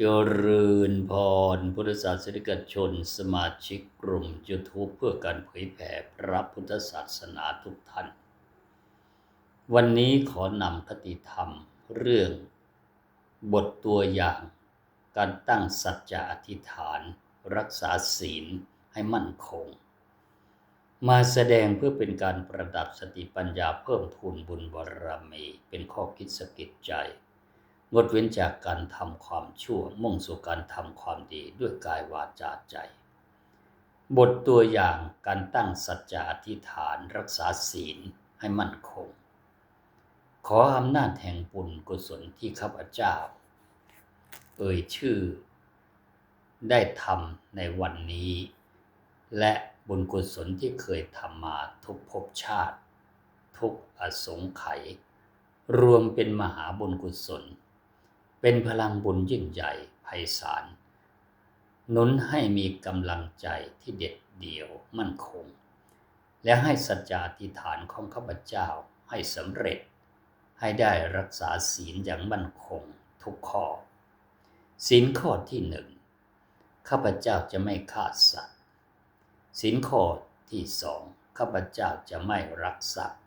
เจริญพรพุทธศาสนิกชน สมาชิกกลุ่ม YouTube เพื่อการเผยแผ่พระพุทธศาสนาทุกท่าน วันนี้ขอนำคติธรรมเรื่อง บทตัวอย่างการตั้งสัจจะอธิษฐาน รักษาศีลให้มั่นคง มาแสดงเพื่อเป็นการประดับสติปัญญาเพิ่มพูนบุญบารมี เป็นข้อคิดสะกิดใจ งดเว้นจากการทำความชั่ว มุ่งสู่การทำความดีด้วยกายวาจาใจ บทตัวอย่างการตั้งสัจจะอธิษฐานรักษาศีลให้มั่นคง ขออำนาจแห่งบุญกุศลที่ข้าพเจ้า เอ่ยชื่อ ได้ทำในวันนี้ และบุญกุศลที่เคยทำมาทุกภพชาติ ทุกอสงไขยรวมเป็นมหาบุญกุศล เป็นพลังบุญยิ่งใหญ่ไพศาลหนุนให้มีกำลังใจที่เด็ดเดี่ยวมั่นคง และให้สัจจาธิฐานของข้าพเจ้าให้สำเร็จ ให้ได้รักษาศีลอย่างมั่นคงทุกข้อ ศีลข้อที่หนึ่งข้าพเจ้าจะไม่ฆ่าสัตว์ศีลข้อที่สองข้าพเจ้าจะไม่รักทรัพย์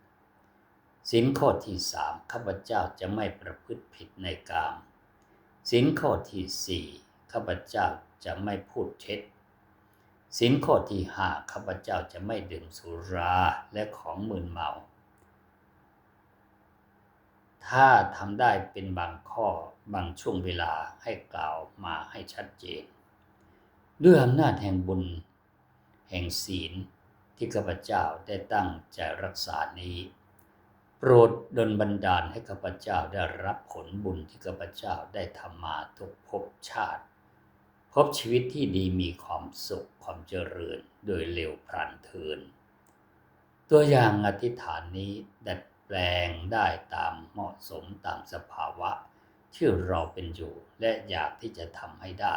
ศีลข้อที่สามข้าพเจ้าจะไม่ประพฤติผิดในกาม ศีลข้อที่สี่ข้าพเจ้าจะไม่พูดเท็จศีลข้อที่ห้าข้าพเจ้าจะไม่ดื่มสุราและของมึนเมา ถ้าทำได้เป็นบางข้อบางช่วงเวลาให้กล่าวมาให้ชัดเจน ด้วยอำนาจแห่งบุญ แห่งศีลที่ข้าพเจ้าได้ตั้งใจรักษานี้ โปรดดลบันดาลให้ข้าพเจ้าได้รับผลบุญที่ข้าพเจ้าได้ทำมาทุกภพชาติ พบชีวิตที่ดีมีความสุขความเจริญโดยเร็วพลันเทิน ตัวอย่างอธิษฐานนี้ดัดแปลงได้ตามเหมาะสมตามสภาวะที่เราเป็นอยู่และอยากที่จะทำให้ได้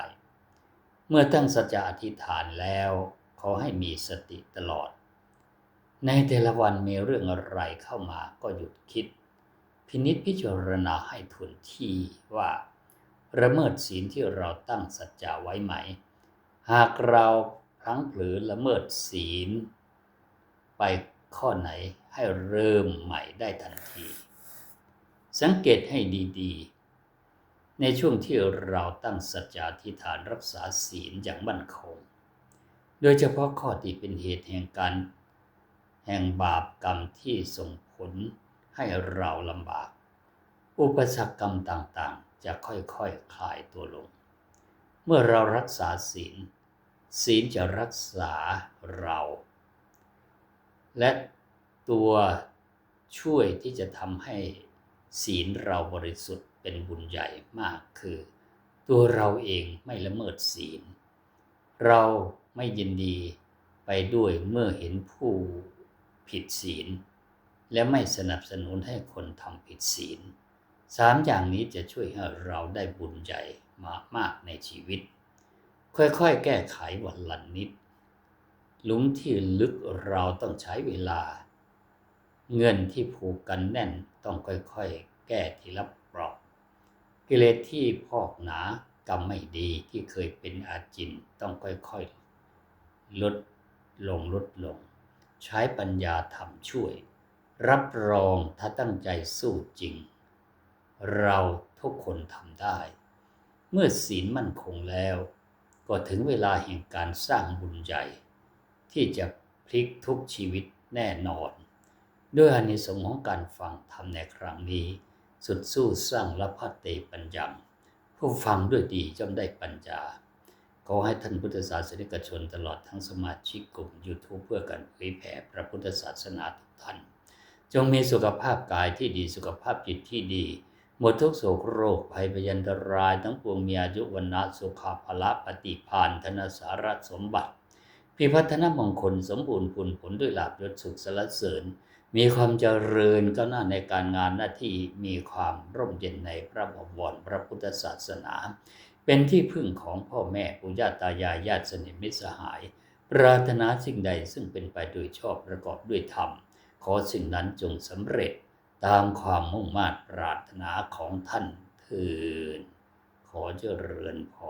เมื่อตั้งสัจจะอธิษฐานแล้ว ขอให้มีสติตลอด ในแต่ละวันมีเรื่องอะไรเข้ามาก็หยุดคิด พินิจพิจารณาให้ทุนที่ว่าระเมิดศีลที่เราตั้งสัจจะไว้ไหม หากเราพลั้งเผลอละเมิดศีล ไปข้อไหนให้เริ่มใหม่ได้ทันที สังเกตให้ดีๆ ในช่วงที่เราตั้งสัจจะอธิฐานรักษาศีลอย่างมั่นคง โดยเฉพาะข้อที่เป็นเหตุแห่งการ แห่งบาปกรรมที่ส่งผลให้เราลำบาก อุปสรรคกรรมต่างๆ จะค่อยๆคคลายตัวลง เมื่อเรารักษาศีล ศีลจะรักษาเรา และตัวช่วยที่จะทำให้ศีลเราบริสุทธิ์เป็นบุญใหญ่มากคือ ตัวเราเองไม่ละเมิดศีล เราไม่ยินดีไปด้วยเมื่อเห็นผู้ ผิดศีล และไม่สนับสนุนให้คนทำผิดศีลสามอย่างนี้จะช่วยให้เราได้บุญใหญ่มากมากในชีวิต ค่อยๆ แก้ไขวันละนิด ลุมที่ลึกเราต้องใช้เวลา เงินที่ผูกกันแน่นต้องค่อยๆ แก้ทีละเปราะกิเลสที่พอกหนากรรมไม่ดีที่เคยเป็นอาจินต้องค่อยๆ ลดลงลดลง ใช้ปัญญาทำช่วย รับรองถ้าตั้งใจสู้จริง เราทุกคนทำได้ เมื่อศีลมั่นคงแล้ว ก็ถึงเวลาแห่งการสร้างบุญใหญ่ ที่จะพลิกทุกชีวิตแน่นอน ด้วยอานิสงส์ของการฟังธรรมในครั้งนี้ สุดสู้สร้างละพัตเตปัญญาผู้ฟังด้วยดีจอมได้ปัญญา ขอให้ท่านพุทธศาสนิกชนตลอดทั้งสมาชิกกลุ่ม YouTube เพื่อการเผยแผ่พระพุทธศาสนาทุกท่าน จงมีสุขภาพกายที่ดีสุขภาพจิตที่ดี หมดทุกโศกโรคภัยพยันตราย ทั้งปวงมีอายุวันนะสุขาภละปฏิพานธนสารสมบัติ พิพัฒนมงคลสมบูรณ์ผลผลด้วยลาบยศสุขสรรเสริญ มีความเจริญก้าวหน้าในการงานหน้าที่มีความร่มเย็นในพระบวรพระพุทธศาสนา เป็นที่พึ่งของพ่อแม่ปู่ย่าตายายญาติสนิทมิตรสหาย ปรารถนาสิ่งใดซึ่งเป็นไปโดยชอบประกอบด้วยธรรม ขอสิ่งนั้นจงสำเร็จตามความมุ่งมา่ปรารถนาของท่านเถิดขขอเจริญพร